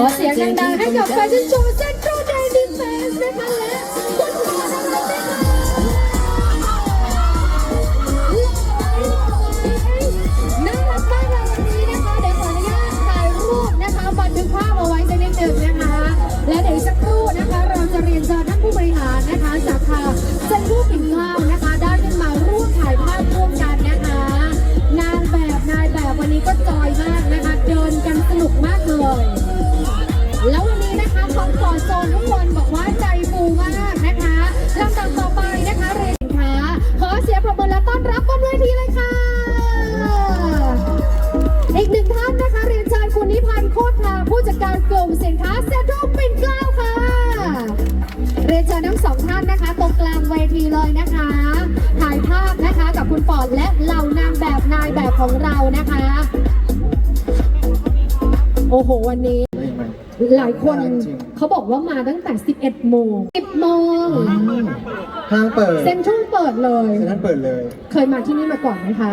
ขอเสียงดังๆให้กับแฟชั่นโชว์เซ็นทรัลเดย์ดิเฟนส์นะคะและ เวทีเลยนะคะ ถ่ายภาพนะคะกับคุณฟอร์ดและเหล่านางแบบนายแบบของเรานะคะ โอ้โห วันนี้ หลายคนเขาบอกว่ามาตั้งแต่ 11 โมง 10 โมง ห้างเปิดเซ็นทรัลเปิดเลย เซ็นทรัลเปิดเลย เคยมาที่นี่มาก่อนไหมคะ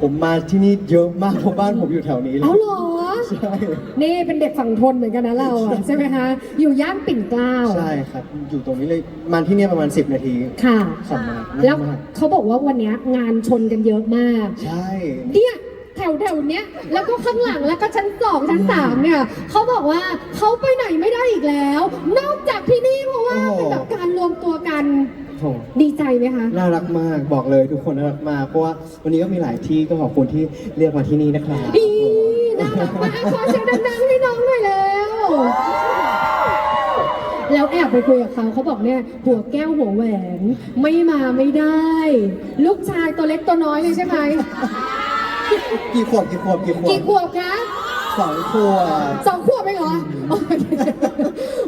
ผมมาที่นี่เยอะมากเพราะบ้านผมอยู่แถวนี้เลเอายเหรอ ใช่นี่เป็นเด็กฝั่งทนเหมือนกันนะเราอะใช่ไหมคะ อยู่ย่านปิ่นเกล้าใช่ครับ อยู่ตรงนี้เลยมาที่เนี่ยประมาณ 10 นาทีค่ะ ขับมาแล้วง่ายมากเขาบอกว่าวันเนี้ยงานชนกันเยอะมาก ใช่ เนี่ยแถวแถวๆเนี้ยแล้วก็ข้างหลังแล้วก็ชั้นสองชั้นสามเนี่ยเขาบอกว่าเขาไปไหนไม่ได้อีกแล้ว นอกจากที่นี่เพราะว่าเป็นแบบการรวมตัวกันโถดีใจไหมคะ น่ารักมากบอกเลยทุกคนน่ารักมากเพราะว่าวันนี้ก็มีหลายที่ก็ขอบคุณที่เรียกมาที่นี่นะครับ ดีน่า รักมากขอเสียงดังๆให้น้องหน่อยแล้ว แล้วแอบไปคุยกับเขาเขาบอกเนี่ยหัวแก้วหัวแหวนไม่มาไม่ได้ ลูกชายตัวเล็กตัวน้อยเลยใช่ไหมกี่ขวบกี่ขวบกี่ขวกี่บขวบคะสองขวบสองขวบไปเหรอโอเค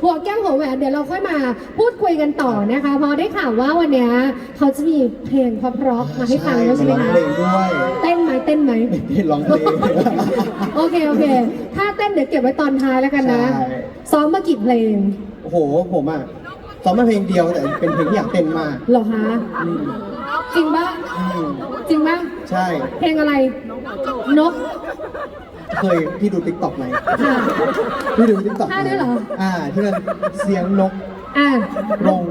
หัวแก้วหัวแหวนเดี๋ยวเราค่อยมาพูดคุยกันต่อนะคะเพราะได้ข่าวว่าวันเนี้ยเขาจะมีเพลงเพราะๆมาให้ฟังด้วยใช่ไหมร้องคะเพลงด้วยเต้นไหมเต้นไหมไม่ร้องเพลง โอเค โอเค ถ้าเต้นเดี๋ยวเก็บไว้ตอนท้ายแล้วกันนะ ใช่ ซ้อมมากี่เพลงโอ้โหผมอะซ้อมมาเพลงเดียวแต่เป็นเพลงที่อยากเต้นมากเหรอคะอืมจริงปะอืมจริงปะใช่ เพลงอะไร นก เคยพี่ดูติ๊กต็อกไหมค่ะพี่ดูติ๊กต็อกท่านั้นเหรอ อ่าที่มันเสียงนกอ่ารง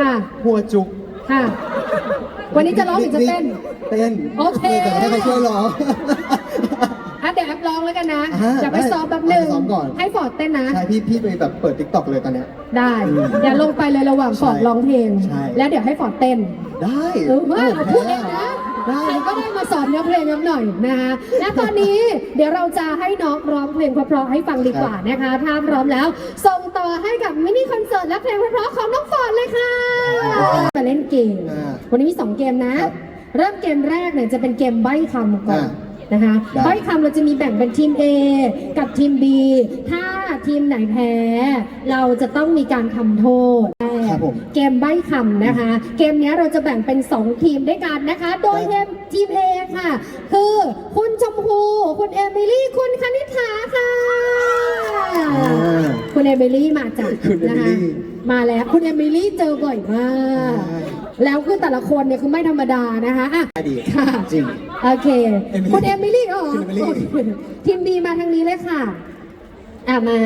ค่ะ หัวจุกค่ะ วันนี้จะร้องหรือจะเต้น เต้นโอเค แต่ให้เขาช่วยร้อง อะเดี๋ยวแอปร้องแล้วกันนะอ่าจะไปซ้อมแป๊บหนึ่ง ได้ซ้อมก่อน ให้ฟอร์ดเต้นนะ ใช่พี่พี่ไปแบบเปิดติ๊กต็อกเลยตอนเนี้ย ได้ อืมอย่าลงไปเลยระหว่างฟอร์ดใช่ร้องเพลง ใช่ แล้วเดี๋ยวให้ฟอร์ดเต้นได้เออว่าเราพูดเองนะได้ ใครก็ได้มาสอนเนื้อเพลงกันหน่อยนะคะและตอนนี้เดี๋ยวเราจะให้น้องร้องเพลงเพราะๆให้ฟังดีกว่านะคะถ้าพร้อมแล้ว ส่งต่อให้กับมินิคอนเสิร์ตและเพลงเพราะๆของน้องฟอร์ดเลยค่ะมาเล่นเกมอ่าวันนี้มีสองเกมนะครับเริ่มเกมแรกเนี่ยจะเป็นเกมใบ้คำก่อนอ่านะคะได้ใบ้คำเราจะมีแบ่งเป็นทีม A กับทีม B ถ้าทีมไหนแพ้ เราจะต้องมีการทำโทษ ครับผม เกมใบ้คำนะคะ เกมเนี้ยเราจะแบ่งเป็น 2 ทีมด้วยกันนะคะ โดยทีมทีม A ค่ะ คือคุณชมพูคุณเอมิลี่ คุณคณิ t าค่ะอ่าคุณเอมิลี่มาจากคุณเอนะมิคะลี่มาแล้วคุณเอมิลี่เจอบ่อยมาก ใช่ แล้วคือแต่ละคนเนี่ยคือไม่ธรรมดานะคะอะ อดีตค่ะ จริง โอเคเอมิลี่คุณเอมิลี่เหรอคุณเอมิลี่โอเคทีมบีมาทางนี้เลยค่ะ อะมา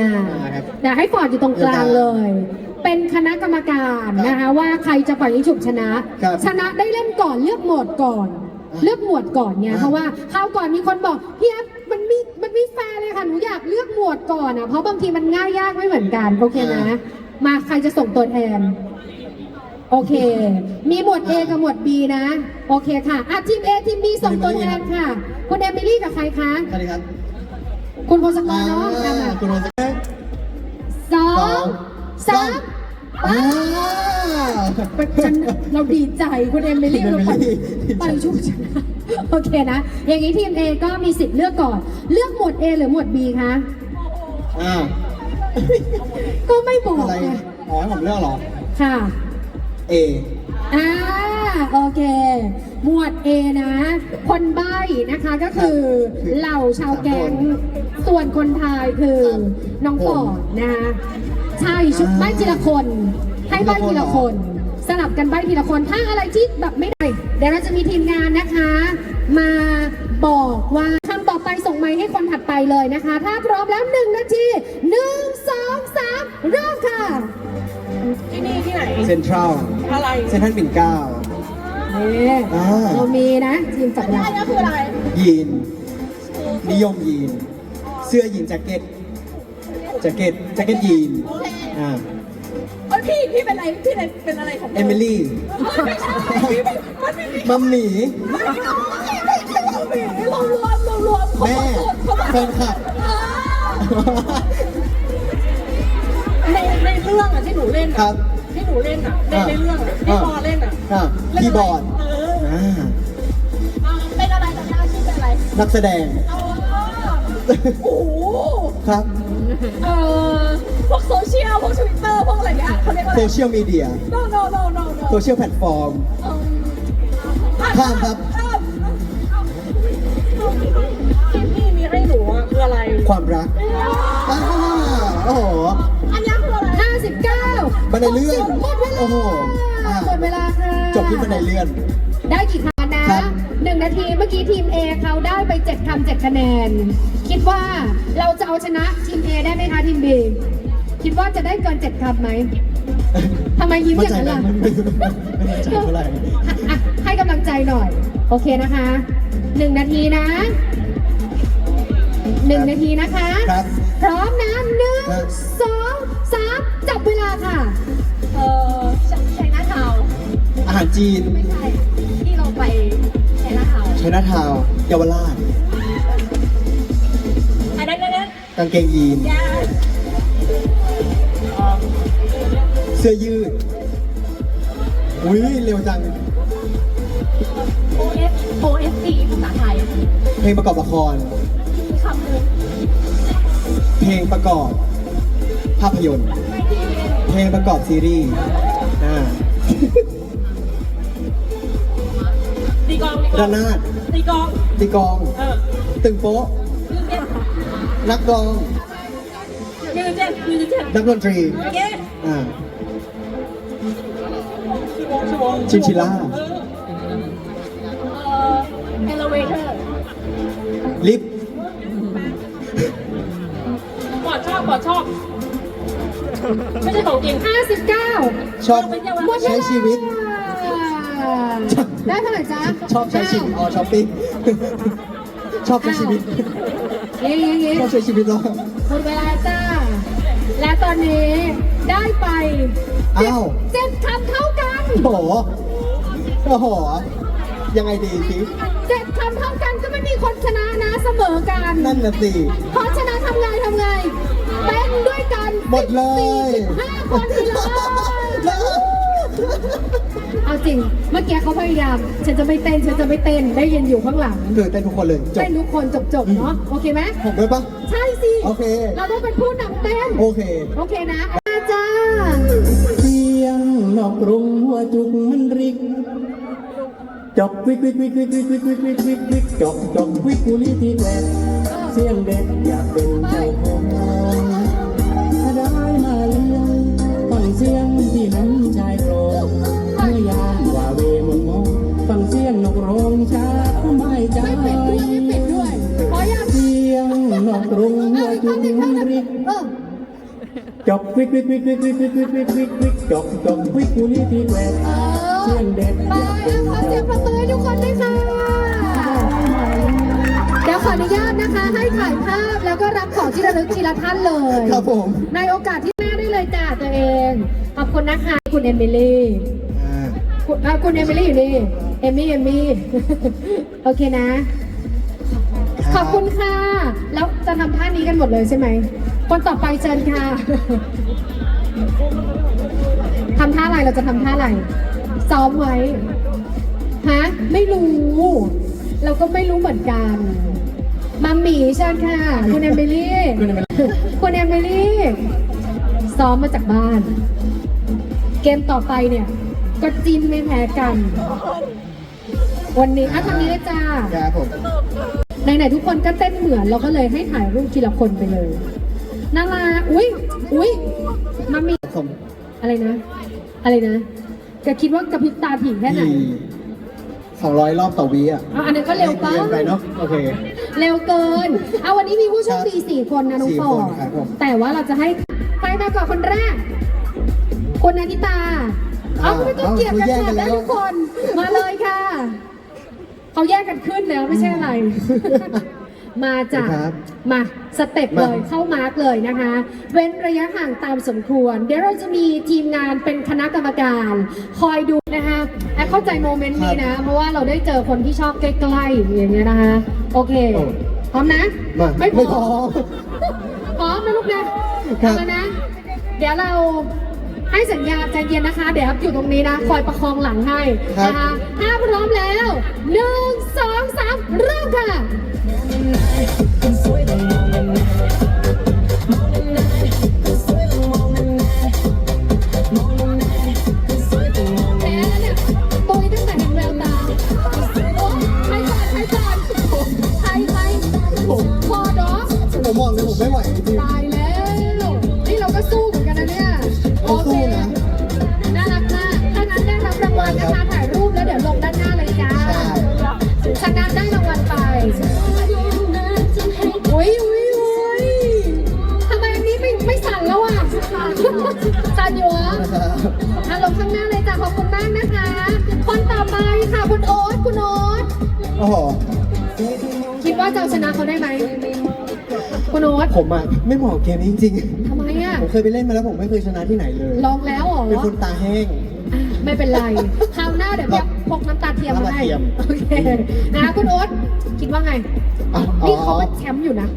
มาครับ เดี๋ยวให้ฟอร์ดอยู่ตรงกลางเลย เป็นคณะกรรมการนะคะว่าใครจะปล่อยยิงฉุบชนะ ครับชนะได้เล่นก่อนเลือกโหมดก่อนอะเลือกหมวดก่อนเนี่ยอะเพราะว่าคราวก่อนมีคนบอกพี่แอฟมันไม่มันไม่แฟร์เลยค่ะหนูอยากเลือกหมวดก่อนอะเพราะบางทีมันง่ายยากไม่เหมือนกันโอเคนะมาใครจะส่งตัวแทน โอเค มีหมวด A กับหมวด B นะ โอเคค่ะอะทีม A ทีม B ส่งตัวแทนค่ะ คุณเอมิลี่กับใครคะ สวัสดีครับคุณพงศกอ่ารเนาะอะมาคุณโรส สอง สามอ่า ฉันเราดีใจคุณเอมิลี่คุณเราเอไปมิลี่ไปชุบชนะโอเคนะ อย่างนี้ทีม A ก็มีสิทธิ์เลือกก่อน เลือกหมวด A หรือหมวด B คะอ่าก็ไม่บอกอะไรไงอ๋อให้ผมเลือกเหรอ ค่ะ A อ่าโอเค หมวด A นะ คนใบ้นะคะก็คือเหล่าชาวแก๊งส่วนคนทายคือน้องฟอร์ดนะคะ ใช่ชุดใบ้ทีละคน ให้ใบ้ทีละคน สลับกันใบ้ทีละคน ถ้าอะไรที่แบบไม่ได้ เดี๋ยวเราจะมีทีมงานนะคะ มาบอกว่าคำต่อไปส่งไมค์ให้คนถัดไปเลยนะคะ ถ้าพร้อมแล้วหนึ่งนาทีหนึ่งสองสามเริ่มค่ะที่นี่ที่ไหน เซ็นทรัลอะไร เซ็นทรัลปิ่นเกล้านี่อ่าเรามีนะทีมจับเวลาอันนี้คืออะไร ยีน นิยมยีน เสื้อยีนแจ็คเก็ต แจ็คเก็ต แจ็คเก็ตยีนอ่าเอ้ยพี่พี่เป็นอะไรพี่เป็นอะไรของเอมิลี่ไม่ใช่พี่เป็นมันไม่มีมัมหมี ไม่ใช่ไม่ใช่เรามีเรารวมเรารวมแม่แฟนคลับในในเรื่องอะที่หนูเล่นครัอะบที่หนูเล่นอะในในเรื่องอะที่อ่าปอเล่นอะอ่าเล่นคีย์บอร์ดเอออ่าอ่าเป็นอะไรตอนหน้าชื่อเป็นอะไรนักแสดง เอา โอ้โหครับเอ่อพวกโซเชียลพวกทวิตเตอร์พวกอะไรเงี้ยเขาเรียกว่าโซเชียลมีเดีย no no no no no โซเชียลแพลตฟอร์ม เอิ่มข้ามครับ ข้ามที่พี่มีให้หนูอะคืออะไรความรักอ่าโอ้โหอันนี้คืออะไร 59บันไดเลื่อน หมดเวลาโอ้โหอ่าหมดเวลาค่ะจบที่บันไดเลื่อน ได้กี่ค นาทีเมื่อกี้ทีม A เขาได้ไป 7คำ7คะแนน คิดว่าเราจะเอาชนะทีม A ได้ไหมคะทีม B คิดว่าจะได้เกิน 7คำไหมทำไมยิ้มอย่างนั้นล่ะให้กำลังใจหน่อย โอเคนะคะ 1 นาทีนะ 1 นาทีนะคะพร้อมนะหนึ่งสองสามจับเวลาค่ะ เออใช่หนาเทาอาหารจีน ไม่ใช่ ช้หน้าเทาไชน่าทาวน์เยาวราชอันนั้นอันนั้นกางเกงยีน ยาเสื้อยืด อุ้ยเร็วจัง โอเอฟโอเอฟซีภาษาไทยเพลงประกอบละครคำหนึ่งเพลงประกอบ ภาพยนตร์เพลงประกอบซีรีส์อ่าตีกลองตีกลอระงนาด ตีกลองตีกลองเออตึงโป๊ะนักกลอง ยืนเจ็ดยืนเจ็ดนักดนตรีโอเคอ่าชั่วโมงชินชิล่าเออเอ่อ elevator ลิฟต์ปอดชอบปอดชอบ ไม่ใช่ของจริง59ชอบหมดเวลาใช้ชีวิต ได้เท่าไหร่จ๊ะชอบใช้ชีวิตอ๋อช้อปปิ้งชอบใช้ชีวิตเย้เย้เย้ชอบใช้ชีวิตเหรอหมดเวลาจ้า และตอนนี้ได้ไปอ้าวเจ็ดคำเท่ากันโอ้โหโอ้โหยังไงดีสิเจ็ดคำเท่ากันก็ไม่มีคนชนะนะเสมอกันนั่นน่ะสิเพราะฉะนั้นทำไงทำไงเต้นด้วยกันหมดเลยห้าคนไปเลย เอาจริง เมื่อกี้เขาพยายาม ฉันจะไม่เต้น ฉันจะไม่เต้น ได้ยินอยู่ข้างหลัง คือเต้นทุกคนเลยจบเต้นทุกคนจบๆเนาะ โอเคไหม ผมด้วยปะ ใช่สิ โอเค เราต้องเป็นผู้นำเต้น โอเค โอเคนะอาจ้าเสียงนอกกรุงหัวจุกมันริกจอกวิกวิกวิกวิกวิกวิกวิกวิกวิกวิกจอกจอกวิกกุลีที่แกลบเสียงเด็กอยากเป็นเจ้าของถ้าได้มาเลี้ยงฟังเสียง จอกวิกวิกวิกวิกวิกวิกวิกวิกวิกวิกจอกจอกวิกกุลีที่แกลบเออเสียงเด็กไปเอาขอเสียงประมือให้ทุกคนด้วยค่ะ เดี๋ยวขออนุญาตนะคะ ให้ถ่ายภาพแล้วก็รับของที่ระลึกทีละท่านเลย ครับผมในโอกาสที่หน้าได้เลยจ้าตัวเอง ขอบคุณนะคะ คุณเอมิลี่อ่าคุณอะคุณเอมิลี่อยู่นี่ เอมี่เอมี่ โอเคนะ ขอบคุณค่ะ แล้วจะทำท่านี้กันหมดเลยใช่ไหม คนต่อไปเชิญค่ะทำท่าอะไรเราจะทำท่าอะไร ซ้อมไว้ ฮะ ไม่รู้ เราก็ไม่รู้เหมือนกัน มัมหมี่เชิญค่ะ คุณเอมิลี่คุณเอมิลี่คุณเอมิลี่ซ้อมมาจากบ้าน เกมต่อไปเนี่ย ก็จิ้นไม่แพ้กัน วันนี้อะทางนี้เลยจ้าครับผมไหนๆทุกคนก็เต้นเหมือนเราก็เลยให้ถ่ายรูปทีละคนไปเลย น่ารักอุ้ยอุ้ยมามีผมอะไรนะ อะไรนะแกคิดว่ากระพริบตาถี่แค่ไหนสองร้อยรอบต่อวิอะเอาอันนั้นก็เร็วปะเกินไปเนาะโอเค เร็วเกิน เอาวันนี้มีผู้โชคดีสี่คนนะน้องสี่ฟคอนร์ครับผมแต่ว่าเราจะให้ใครมาก่อนคนแรกคุณนานิตา เอาไม่ต้องเกียดกันค่ะได้ทุกคน มาเลยค่ะ เขาแยกกันขึ้นแล้วไม่ใช่อะไร มาจากครับมาสเต็ปมา เลยเข้ามาร์กเลยนะคะ เว้นระยะห่างตามสมควร เดี๋ยวเราจะมีทีมงานเป็นคณะกรรมการ คอยดูนะคะแอบเข้าใจโมเมนต์นี้นะ เพราะว่าเราได้เจอคนที่ชอบใกล้ๆอย่างเงี้ยนะคะ โอเคโอ้พร้อมนะมาไม่พไม่พออพร้อมนะลูกนะครับเอาแล้วนะ เดี๋ยวเรา ให้สัญญาณใจเย็นนะคะ เดี๋ยวครับอยู่ตรงนี้นะ คอยประคองหลังให้ครับนะคะถ้าพร้อมแล้วหนึ่งสองสามเริ่มค่ะ ว่าจะเอาชนะเขาได้ไหมคุณโอ๊ตผมอะไม่เหมาะกับเกมนี้จริงทำไมอะ ๆ ผมเคยไปเล่นมาแล้วผมไม่เคยชนะที่ไหนเลย ลองแล้วเหรอเป็นคนตาแห้ง อะไม่เป็นไรคราวหน้าเดี๋ยวพี่พกน้ำตาเทียมมาให้น้ำตาเทียม โอเคนะคุณโอ๊ตคิดว่าไงอ๋อนี่เขาเป็นแชมป์อยู่นะ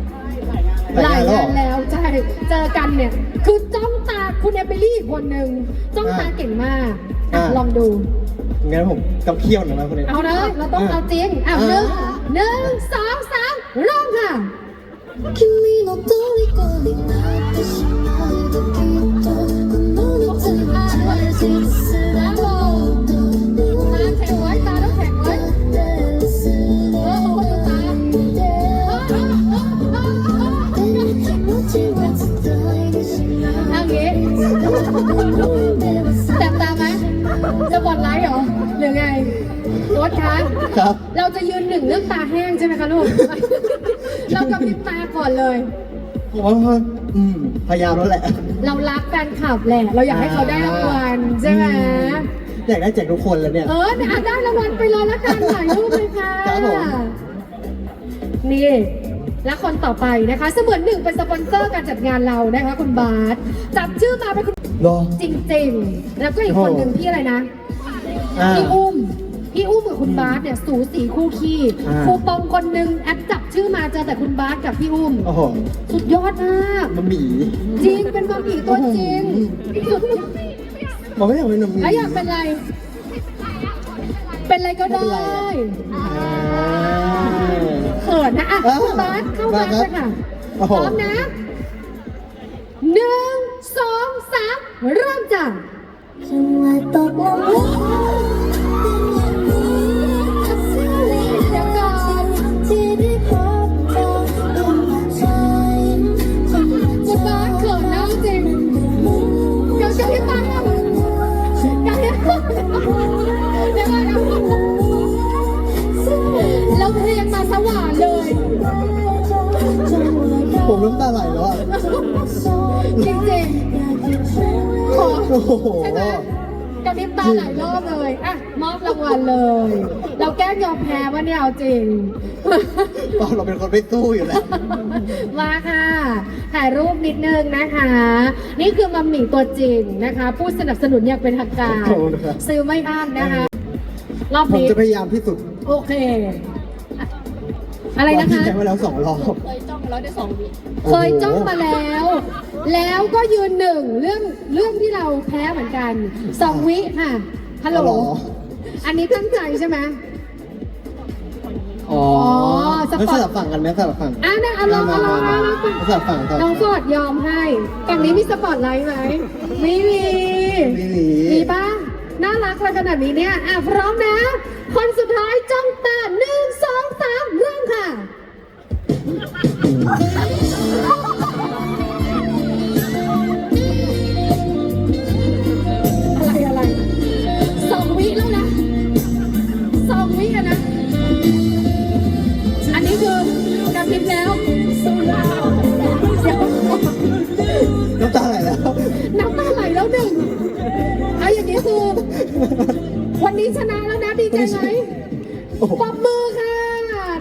หลายงานแล้วเหรอแล้วใช่เจอกันเนี่ย คือจ้องตาคุณเอมิลี่อีกคนหนึ่งจ้องตาอ่าเก่งมากอะอ่าลองดู งั้นผมกับเคี่ยวหน่อยนะคนนี้ เอานะเราต้องเอาจริงอะหนึ่ง หนึ่งสองสามเริ่มค่ะ 君の虜になってしまえばきっとこの夏は大切なもっと ตาแข็งไว้ตาต้องแข็งไว้ です เออโอ้ยดูตาเออเออเออเออเออ 気持ちは伝えてしま เอางี้ うでは แสบตาไหมจะบอดไลท์เหรอ หรือไงรถ คะครับ เราจะยืนหนึ่งเรื่องตาแห้งใช่ไหมคะลูก เรากำพริบตาก่อนเลย ผมว่าอืมพยายามแล้วแหละ เรารักแฟนคลับแหละ เราอยากให้เขาได้รางวัลใช่ไหมอยากได้แจกทุกคนแล้วเนี่ย เออเนี่ยอะได้รางวัลไปเลยละกันถ่ายรูปเลยค่ะครับผมนี่และคนต่อไปนะคะ เสมือนหนึ่งเป็นสปอนเซอร์การจัดงานเรานะคะ คุณบาสจับชื่อมาเป็นคุณรอจริงๆ แล้วก็อีกคนหนึ่งพี่อะไรนะอ่าพี่อุ้ม พี่อุ้มกับคุณบาสเนี่ยสูสีคู่ขี้อ่า ครูปองคนหนึ่งแอปจับชื่อมาเจอแต่คุณบาสกับพี่อุ้ม โอ้โหสุดยอดมาก มันหมีจริงเป็นบะหมี่ตัวจริงสุดบอกไม่อยากเป็นหมี แล้วอยากเป็นอะไร เป็นอะไรก็ได้อ่าเขินนะอะอ่าคุณบาสเข้ามามาครับเลยค่ะโอ้พโห ร้อมนะหนึ่งสองสามเริ่มจ้ะฉันว่าตกลง กระพริบตาหลายรอบเลยอะมอบรางวัลเลย เราแกล้งยอมแพ้วะเนี่ยเอาจริงเราเป็นคนไม่สู้อยู่แล้ว มาค่ะ ถ่ายรูปนิดนึงนะคะ นี่คือมัมหมี่ตัวจริงนะคะ ผู้สนับสนุนอย่างเป็นทางการ ขอบคุณครับ ซื้อไม่อั้นนะคะ รอบผมนี้จะพยายามที่สุดโอเคอะไรนะคะ ใช้มาแล้วสองรอบ เคยจ้องมาแล้วแล้ว ก็ยืนหนึ่งเรื่องเรื่องที่เราแพ้เหมือนกันสองวิค่ะฮัลโหลอ๋อเหรอ อันนี้ตั้งใจใช่ไหม อ๋อสปอร์ตแล้วสลับฝั่งกันไหมสลับฝั่งอะเนี่ยเอาลองเอาลองเอาลองสลับฝั่งกันน้องฟอร์ดยอมให้ฝั่งนี้มีสปอตไลท์ไหมไม่มีไม่มีมีป่ะน่ารักอะไรขนาดนี้เนี่ย อะ พร้อมนะ คนสุดท้ายจ้องตาหนึ่งสองสามเริ่มค่ะ วันนี้ชนะแล้วนะดีใจไหมปรบมือค่ะ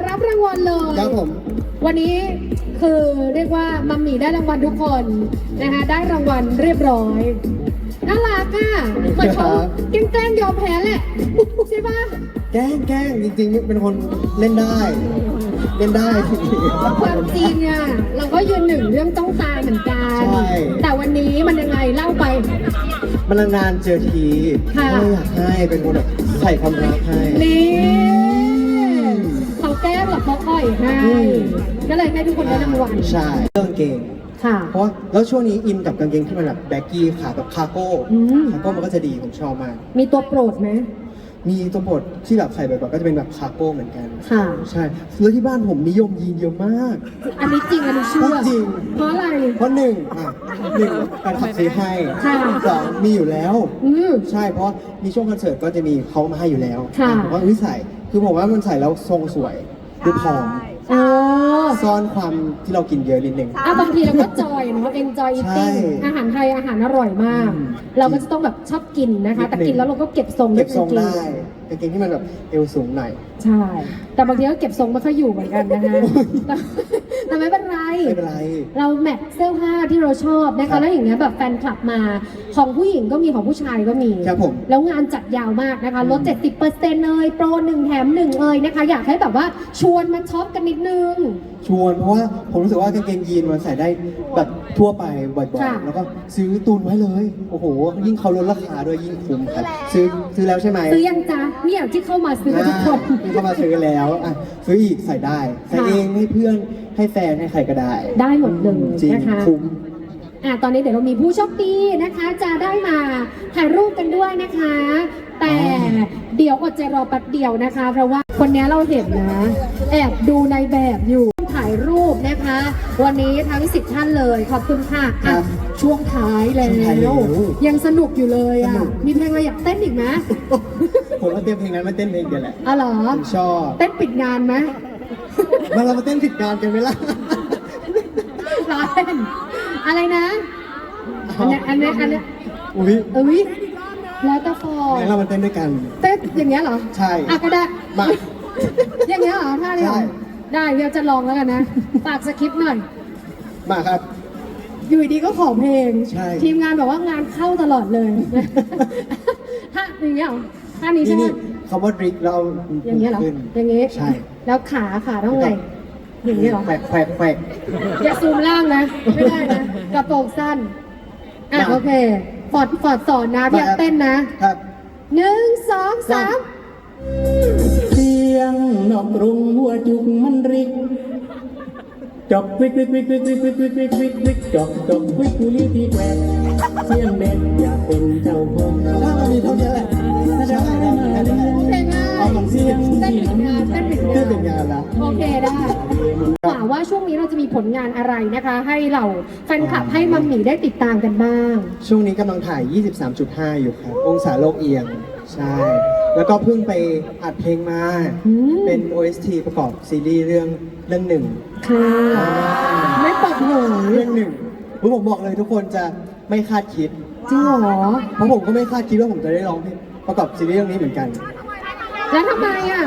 รับรางวัลเลย ครับผม วันนี้คือเรียกว่ามัมมี่ได้รางวัลทุกคนนะคะได้รางวัลเรียบร้อยน่ารักอะเหมือนเขาแกล้งๆยอมแพ้แหละใช่ปะ แกล้งแกล้งจริงๆ เป็นคนเล่นได้ เล่นได้ความจริงอะเราก็ยืนหนึ่งเรื่องต้องตายเหมือนกัน ใช่ แต่วันนี้มันยังไงเล่าไป มันนานๆเจอทีค่ะก็อยากให้เป็นคนแบบใส่ความรักให้ นี่เขาแกล้งหรอกเขาอ่อยให้อืม ก็เลยให้ทุกคนได้รางวัลใช่เรื่องเกง ค่ะ เพราะว่าแล้วช่วงนี้อินกับกางเกงที่มันแบบแบ็กกี้ขาแบบคาร์โก้อืม คาร์โก้มันก็จะดีผมชอบมาก มีตัวโปรดไหม มีตัวบทที่แบบใส่บ่อยๆก็จะเป็นแบบคาร์โก้เหมือนกัน ค่ะ ใช่แล้วที่บ้านผมนิยมยีนเยอะมาก อันนี้จริง อันนี้เชื่อจริง เพราะอะไร เพราะหนึ่งอะหนึ่งแฟนคลับซื้อให้ค่ะ สองมีอยู่แล้ว อืม ใช่เพราะมีช่วงคอนเสิร์ตก็จะมีเขามาให้อยู่แล้วค่ะ ผมว่าอุ้ยใส่คือผมว่ามันใส่แล้วทรงสวยดูผอม เออ ซ่อนความที่เรากินเยอะนิดนึง อะบางทีเราก็จอยเนาะ enjoy ใช่ eating อาหารไทยอาหารอร่อยมาก อืม เราก็จะต้องแบบชอบกินนะคะนิดนึงแต่กินแล้วเราก็เก็บทรงเก็บทรงวยได้กางเกงกางเกงที่มันแบบเอวสูงหน่อย ใช่ แต่บางทีก็เก็บทรงไม่ค่อยอยู่เหมือนกันนะคะแต่แต่ไม่เป็นไร ไม่เป็นไร เราแมทเสื้อผ้าที่เราชอบนะครัคะบแล้วอย่างเงี้ยแบบแฟนคลับมาของผู้หญิงก็มีของผู้ชายก็มี ครับผมแล้วงานจัดยาวมากนะคะลด70%เลยโปรหนึ่งแถมหนึ่งเอยนะคะ อยากให้แบบว่าชวนมาช็อปกันนิดนึง ชวนเพราะว่าผมรู้สึกว่ากางเกงยีนมันใส่ได้แบบทั่วไปบ่อยค่ะ ๆ แล้วก็ซื้อตุนไว้เลย โอ้โห ยิ่งเขาลดราคาด้วยยิ่งคุ้มครับซื้อซื้อแล้วใช่ไหมซื้อยังจ๊ะเนี่ยที่เข้ามาซื้อทุกคน อ่าเข้ามาซื้อแล้วอะซื้ออีกใส่ได้ ใส่ค่ะ เองให้เพื่อน ให้แฟนให้ใครก็ได้ได้หมดเลยจริงนะคะคุ้มอะตอนนี้เดี๋ยวเรามีผู้โชคดีนะคะ จะได้มาถ่ายรูปกันด้วยนะคะ แต่เดี๋ยวอดใจรอแป๊บเดียวนะคะ เพราะว่าคนนี้เราเห็นนะ แอบดูในแบบอยู่ถ่ายรูปนะคะ วันนี้ทั้งสิบท่านเลย ขอบคุณค่ะครัอะบช่วงท้ายแล้ช่วงท้ายแล้ววยังสนุกอยู่เลยสอะนุกมีเพลงอะไรอยากเต้นอีกไหมผมเอาเต้นเพลงนั้นมาเต้นเพลงเดียวแหละอ๋อเหรอผมชอบเต้นปิดงานไหม มาเรามาเต้นผิดการกันไหมล่ะ ร้อนอะไรนะอันเนี้ยอันเนี้ยอันเนี้ยอุ้ยเอ้ยแล้วแต่ฟอร์งั้นเรามาเต้นด้วยกัน เต้นอย่างเงี้ยเหรอใช่ อะก็ได้ มา อย่างเงี้ยเหรอท่านี้เหรอใช่ ได้เดี๋ยวจะลองแล้วกันนะฝากสคริปต์หน่อย มาครับ อยู่ดีๆก็ขอเพลง ใช่ ทีมงานบอกว่างานเข้าตลอดเลย ท่าอย่างเงี้ยเหรอท่านี้ใช่นี่ไหมนี่ คำว่าดริกเราอย่างเงี้ยเหรอ ขึ้นอย่างงี้ใช่แล้วขาขาต้องไง อย่างเงี้ยเหรอแควกแควกแควก อย่าซูมล่างนะ ไม่ได้นะ กระโปรงสั้น อะมาโอเค ฟอร์ดฟอร์ดสอนนะพี่อยากมาครับเต้นนะ ครับ หนึ่งสองสาม เสียงนอกกรุงหัวจุกมันริก จอกวิกวิกวิกวิกวิกวิกวิกวิกวิกวิกจอกจอกวิกกุลีที่แกวกเสียงเด็ดอยากเป็นเจ้าของถ้ามันมีเท่านี้แหละใช่ได้ได้ได้เพลงง่ายเอาของเสียงเต้นปิดงานเต้นปิดเต้นเป็นงานงานละโอเคได้หวังว่าช่วงนี้เราจะมีผลงานอะไรนะคะ ให้เราแฟนคลับให้มัมหมี่ได้ติดตามกันบ้าง ช่วงนี้กำลังถ่าย 23.5 อยู่ครับองศาโลกเอียง ใช่ แล้วก็เพิ่งไปอัดเพลงมา อืม เป็น OST ประกอบซีรีส์เรื่องเรื่องหนึ่งค่ะไม่เปิดเผยเรื่องหนึ่งผมผมบอกเลยทุกคนจะไม่คาดคิด จริงเหรอ เพราะผมก็ไม่คาดคิดว่าผมจะได้ร้องเพลงประกอบซีรีส์เรื่องนี้เหมือนกัน แล้วทำไมอะ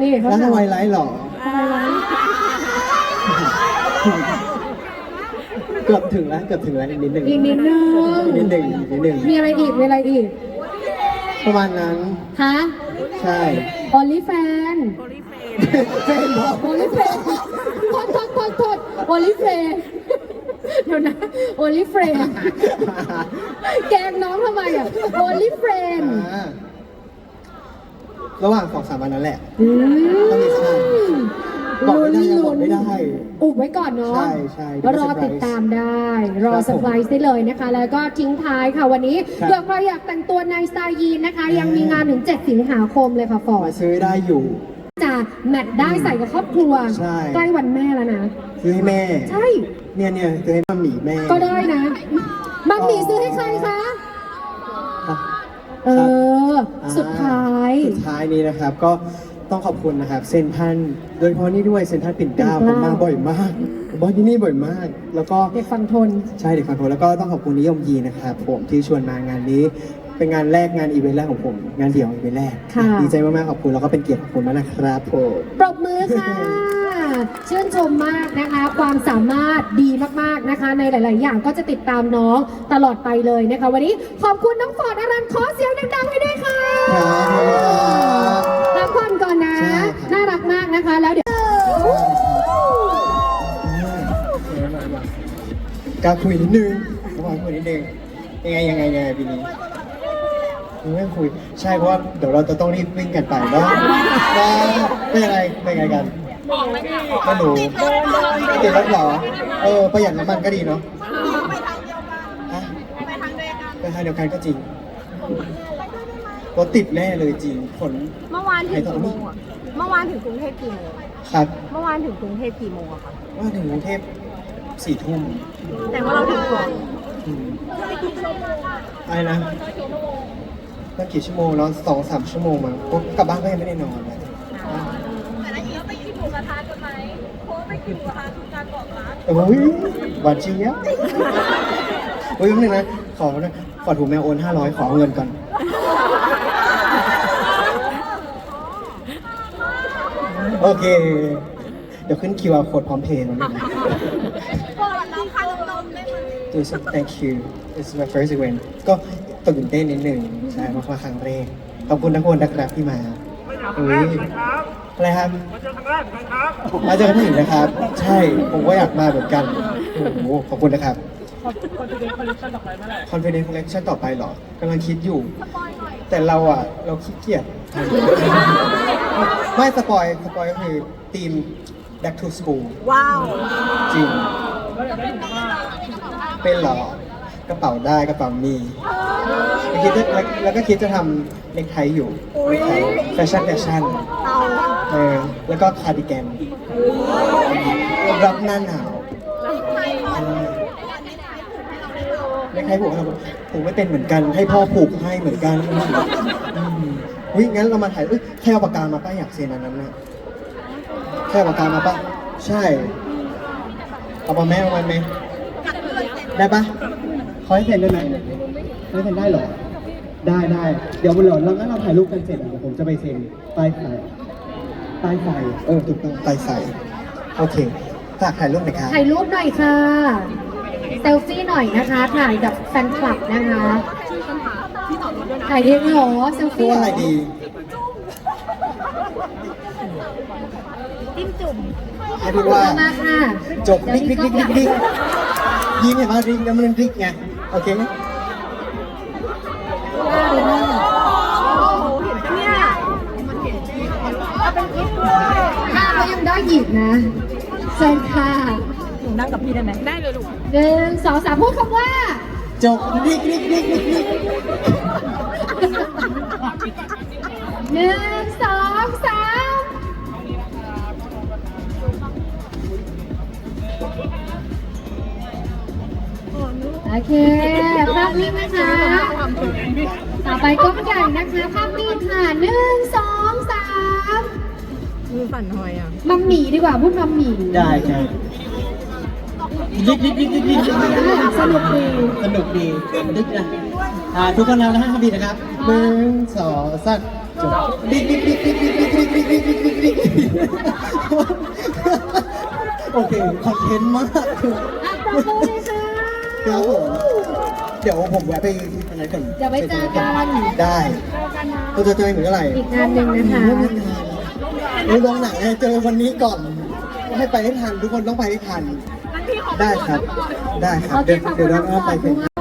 นี่เขาแล้วถาทำมไมไลฟ์หรอ ทำไมวะเกือบถึงแล้วเกือบถึงแล้วอีกนิดหนึ่งอีกนิดนึงอีกนิดหนึ่งอีกนิดหนึ่งมีอะไรอีกมีอะไรอีก ประมาณนั้น ฮะใช่ออลิแฟนเฟนบอกโอลิเฟนโทษโทษโทษโทษโอลิเฟนเดี๋ยวนะโอลิเฟนแกล้งน้องทำไมอะโอลิเฟนอ่าระหว่างสองสามวันนั้นแหละอืต้องมีค่า บอกไม่ได้ยังบอกไม่ได้ อุบไว้ก่อนเนาะใช่ใช่รอติดตามได้ รอครับผมเซอร์ไพรส์ได้เลยนะคะ แล้วก็ทิ้งท้ายค่ะวันนี้ครับ เผื่อใครอยากแต่งตัวในสไตล์ยีนนะคะ ยังมีงานถึง 7 สิงหาคมเลยค่ะฟอร์มาดซื้อได้อยู่ จะแมทได้ใส่กับครอบครัว ใช่ ใกล้วันแม่แล้วนะ ซื้อให้แม่ ใช่ เนี่ยเนี่ยซื้อให้มัมหมี่แม่ ก็ได้นะ มัมมี่ซื้อให้ใครคะ ครับ เออ สุดท้าย สุดท้ายนี้นะครับก็ ต้องขอบคุณนะครับเซนทรันโดยเฉพาะนี่ด้วยเซนทรันปิ่นเกล้าปิ่ผนมเกล้ามาบ่อยมากผมมาที่นี่บ่อยมาก แล้วก็ เด็กฟังทน ใช่เด็กฟังโทแล้วก็ต้องขอบคุณนิยมยีนะครับผมที่ชวนมางานนี้ เป็นงานแรกงานอีเวนต์แรกของผม งานเดี่ยวอีเวนต์แรกค่ะ ดีใจมากๆขอบคุณแล้วก็เป็นเกียรติขอบคุณมากนะครับผมปรบมือค่ะ ชื่นชมมากนะคะ ความสามารถดีมากๆนะคะ ในหลาย ๆ อย่างก็จะติดตามน้องตลอดไปเลยนะคะ วันนี้ขอบคุณน้องฟอร์ดอรันขอเสียงดัง ๆ ให้ด้วยค่ะ ครับรับ นะคะ แล้วเดี๋ยวกล้าคุยนิดนึงกล้าคุยนิดนึงยังไงยังไงยังไงปีนี้ไม่คุย ใช่เพราะว่าเดี๋ยวเราจะต้องรีบวิ่งกันไปเนาะว่าเป็นยังไงเป็นยังไงกันไม่รู้ติดรถเหรอเออประหยัดน้ำมันก็ดีเนาะฮะไปทางเดียวกันก็จริงรถติดแน่เลยจริงผลเมื่อวานถึงกี่โมงอะ เมื่อวานถึงกรุงเทพกี่โมงครับเมื่อวานถึงกรุงเทพกี่โมงอะคะว่าถึงกรุงเทพสี่ทุ่มแต่ว่าเราถึงก่อนอืมอะไรนะก็กี่ชั่วโมงแล้วสองสามชั่วโมงมั้งก็กลับบ้านก็ยังไม่ได้นอนเลยแต่ละนี้ไปกินหมูกระทะกันไหมเพราะว่าไปกินหมูกระทะคือการบอกรักโอ้ยหวานเจี๊ยบเฮ้ยแป๊บนึงนะขอนะขอถูกแมวโอนห้าร้อยขอเงินก่อน โอเค เดี๋ยวขึ้น QR code พร้อมเพย์มาเลยนะบอกน้องค่ะน้องได้ไหมดูสิ thank you this is my first event ก็ตื่นเต้นนิดหนึ่งใช่มาครั้งแรกขอบคุณทุกคนนะครับที่มาเฮ้ยอะไรครับ มาเจอกันที่อื่นนะครับ ใช่ผมก็อยากมาเหมือนกันโอ้โหขอบคุณนะครับ Confidence Collection ต่อไปเหรอ กำลังคิดอยู่ แต่เราอะ เราขี้เกียจทำ ไม่สปอยสปอยก็คือทีม Back to School ว้าว จริง เป็นเหรอกระเป๋าได้กระเป๋ามีคิดจะแล้วแล้วก็คิดจะทำเนคไทอยู่เนคไทแฟชั่นแฟชั่นเอาเออแล้วก็คาร์ดิแกนรับหน้าหนาวเนคไทผูกให้เราผูกไม่เป็นเหมือนกัน ให้พ่อผูกให้เหมือนกันอืม วิงั้นเรามาถ่ายเอ้ยแค่เอาปากกามาป้าอยากเซ็นอันนั้นนะแค่เอาปากกามาป้าใช่เอามาแม่เอามาไหมได้ปะเขาให้เซ็นได้ไหมเขาให้เซ็นได้เหรอได้ได้เดี๋ยววันหลังเรางั้นเราถ่ายรูปกันเสร็จอะเดี๋ยวผมจะไปเซ็นใต้ไฟใต้ไฟเออถูกต้องใต้ไฟโอเคฝากถ่ายรูปหน่อยครับถ่ายรูปหน่อยค่ะเซลฟี่หน่อยนะคะ ถ่ายกับแฟนคลับนะคะ ถ่ายเรียงเหรอเซลพูดฟี่ว่าเหอะไรรอดี จิ้มจุ่มให้พูดว่า มาค่ะจบริกริกริกริกริกยิ้มเห็นว่าริกแล้วมันริกไง โอเคไหมเนี่ยเอาเป็นคลิปด้วยถ้าเขายังได้หยิบนะเชิญค่ะหนูนั่งกับพี่ได้ไหมได้เลยลูกหนึ่งสองสามพูดคำว่า จบริกริกริกริกริก หนึ่งสองสามโอเค ภาพนิ่งนะคะ ต่อไปกล้องใหญ่นะคะ ภาพนิ่งค่ะหนึ่งสองสามมือสั่นหอยอะ มัมหมี่ดีกว่าพูดมัมหมี่ได้ครับริกริกริกริกริกริกอ่าสนุกดี สนุกดีริกนะ อ่าทุกคนเรานะฮะทำดีนะครับหนึ่งสองสามจบริกริกริกริกริกริกริกริกริกริกริกริกริกโอเคคอนเทนต์มากอะปรบมือเลยค่ะ ครับผมเดี๋ยวผมแวะไปอันนั้นก่อนเดี๋ยวไปเจอกัน ได้เราจะเจอเหมือนเมื่อไหร่อีกงานหนึ่งนะคะรู้ลงหนังไงเจอวันนี้ก่อน ให้ไปให้ทันทุกคนต้องไปให้ทัน ได้ครับ ได้ครับ เดี๋ยวเดี๋ยวเราต้องไปเป็น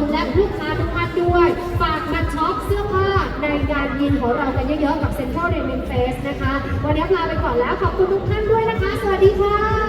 นและลูกค้าทุกท่านด้วย ฝากมาช็อปเสื้อผ้าในงานยินของเรากันเยอะๆกับเซ็นทรัลเดนเมนเฟสนะคะ วันนี้ลาไปก่อนแล้วขอบคุณทุกท่านด้วยนะคะ สวัสดีค่ะ